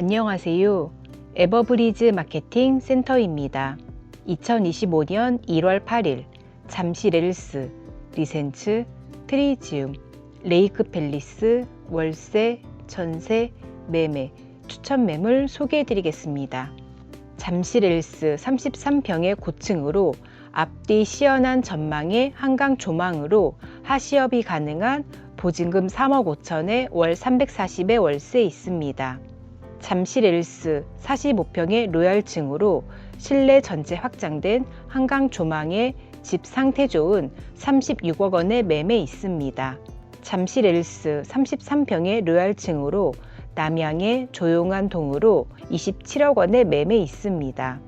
안녕하세요. 에버브리즈 마케팅 센터입니다. 2025년 1월 8일 잠시 렐스, 리센츠, 트리지움, 레이크 팰리스, 월세, 전세, 매매, 추천 매물 소개해 드리겠습니다. 잠시 렐스 33평의 고층으로 앞뒤 시원한 전망의 한강 조망으로 하시업이 가능한 보증금 3억 5천에 월 340의 월세 있습니다. 잠시 렐스 45평의 로얄층으로 실내 전체 확장된 한강 조망의 집 상태 좋은 36억 원의 매매 있습니다. 잠시 렐스 33평의 로얄층으로 남양의 조용한 동으로 27억 원의 매매 있습니다.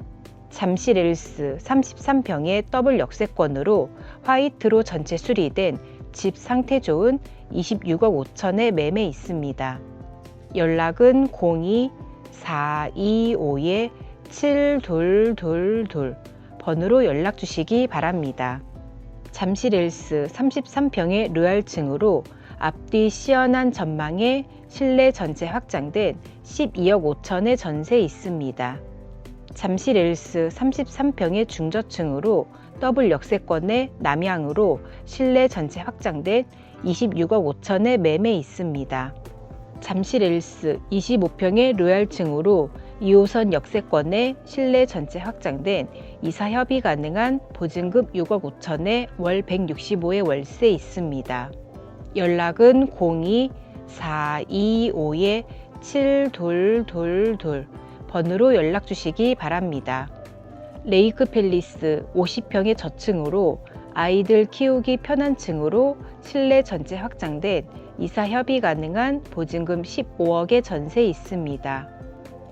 잠시 렐스 33평의 더블 역세권으로 화이트로 전체 수리된 집 상태 좋은 26억 5천의 매매 있습니다. 연락은 02-425-7222 번호로 연락 주시기 바랍니다. 잠시 렐스 33평의 로얄층으로 앞뒤 시원한 전망에 실내 전체 확장된 12억 5천의 전세 있습니다. 잠시 렐스 33평의 중저층으로 더블 역세권의 남향으로 실내 전체 확장된 26억 5천의 매매 있습니다. 잠시 렐스 25평의 로얄층으로 2호선 역세권의 실내 전체 확장된 이사 협의 가능한 보증금 6억 5천에 월 165의 월세 있습니다. 연락은 02-425-7222 번호로 연락 주시기 바랍니다. 레이크 팰리스 50평의 저층으로 아이들 키우기 편한 층으로 실내 전체 확장된 이사 협의 가능한 보증금 15억의 전세 있습니다.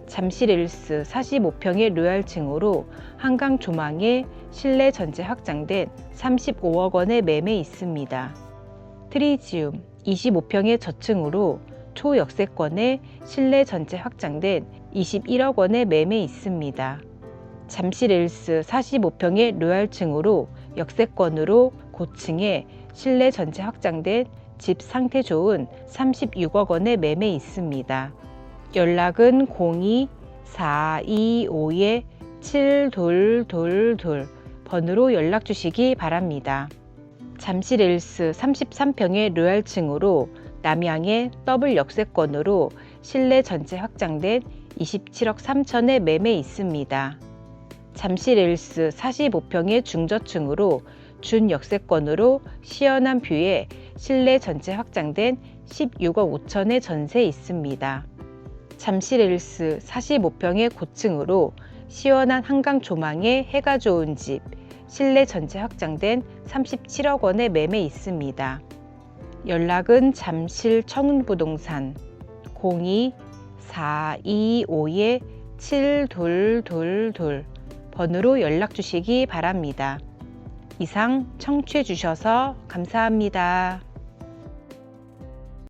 잠시 렐스 45평의 로얄 층으로 한강 조망에 실내 전체 확장된 35억 원의 매매 있습니다. 트리지움 25평의 저층으로 초역세권에 실내 전체 확장된 21억 원의 매매 있습니다. 잠시 렐스 45평의 로얄층으로 역세권으로 고층에 실내 전체 확장된 집 상태 좋은 36억 원의 매매 있습니다. 연락은 02-425-7222 번호로 연락 주시기 바랍니다. 잠시 렐스 33평의 로얄층으로 남양의 더블 역세권으로 실내 전체 확장된 27억 3천의 매매 있습니다. 잠시 렐스 45평의 중저층으로 준 역세권으로 시원한 뷰에 실내 전체 확장된 16억 5천의 전세 있습니다. 잠시 렐스 45평의 고층으로 시원한 한강 조망에 해가 좋은 집, 실내 전체 확장된 37억 원의 매매 있습니다. 연락은 잠실 청운부동산 02-425-7222 번호로 연락 주시기 바랍니다. 이상 청취해 주셔서 감사합니다.